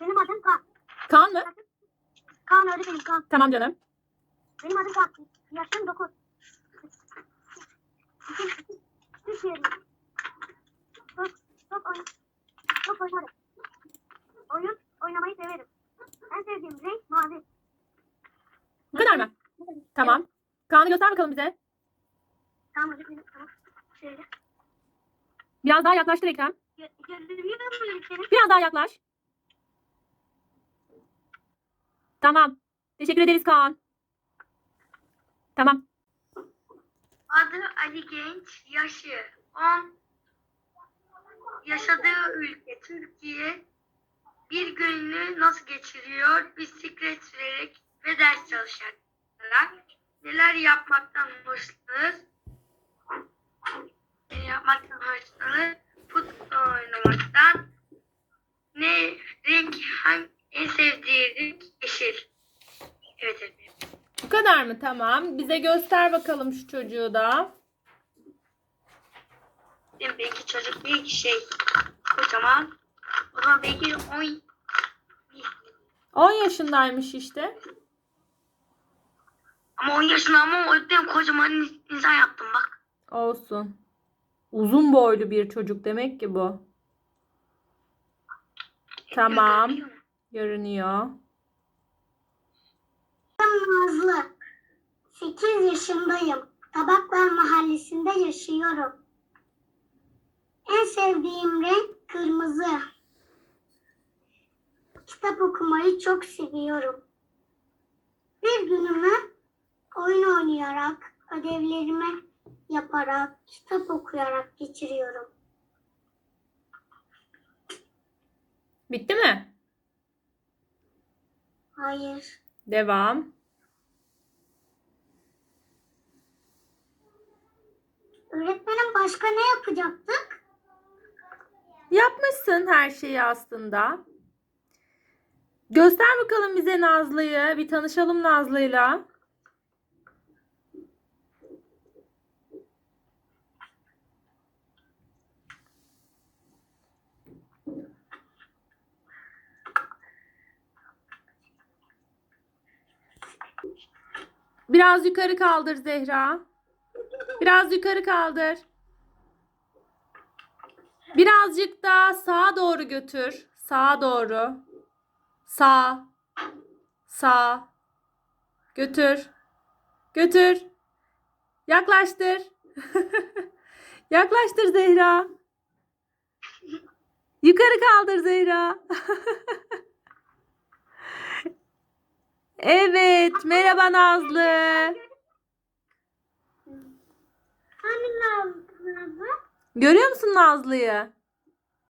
Benim adım Kaan. Kaan mı? Kaan öğretmenim Kaan. Tamam canım. Benim adım Kaan. Yaşım 9. Türkiye'de. Top, top, oyn top oynarım. Oyun oynamayı severim. En sevdiğim renk mavi. Bu kadar mı? Tamam. Kaan'ı göster bakalım bize. Tamam öğretmenim. Tamam. Şöyle. Biraz daha yaklaştır Ekrem. Gö- öğretmenim? Biraz daha yaklaş. Tamam. Teşekkür ederiz Kaan. Tamam. Adı Ali Genç, yaşı 10, yaşadığı ülke Türkiye, bir gününü nasıl geçiriyor? Bisiklet sürerek ve ders çalışarak. Neler yapmaktan hoşlanır? Ne yapmaktan hoşlanır? Futbol oynamaktan. Ne renk, hangi, en sevdiği renk yeşil. Evet efendim. Bu kadar mı? Tamam. Bize göster bakalım şu çocuğu da. Belki çocuk değil ki şey kocaman. O zaman belki 10 10 yaşındaymış işte. ama 10 yaşında ama o yüzden kocaman insan yaptım bak. Olsun. Uzun boylu bir çocuk demek ki bu. Tamam. Görüyor musun? Görünüyor. Nazlı. 8 yaşındayım. Tabaklar mahallesinde yaşıyorum. En sevdiğim renk kırmızı. Kitap okumayı çok seviyorum. Bir günümü oyun oynayarak, ödevlerimi yaparak, kitap okuyarak geçiriyorum. Bitti mi? Hayır. Devam. Öğretmenim başka ne yapacaktık? Yapmışsın her şeyi aslında. Göster bakalım bize Nazlı'yı. Bir tanışalım Nazlı'yla. Biraz yukarı kaldır Zehra. Biraz yukarı kaldır. Birazcık daha sağa doğru götür. Sağa doğru. Sağ. Sağ. Götür. Götür. Yaklaştır. Yaklaştır Zehra. Yukarı kaldır Zehra. evet. Merhaba Nazlı. Görüyor musun Nazlı'yı?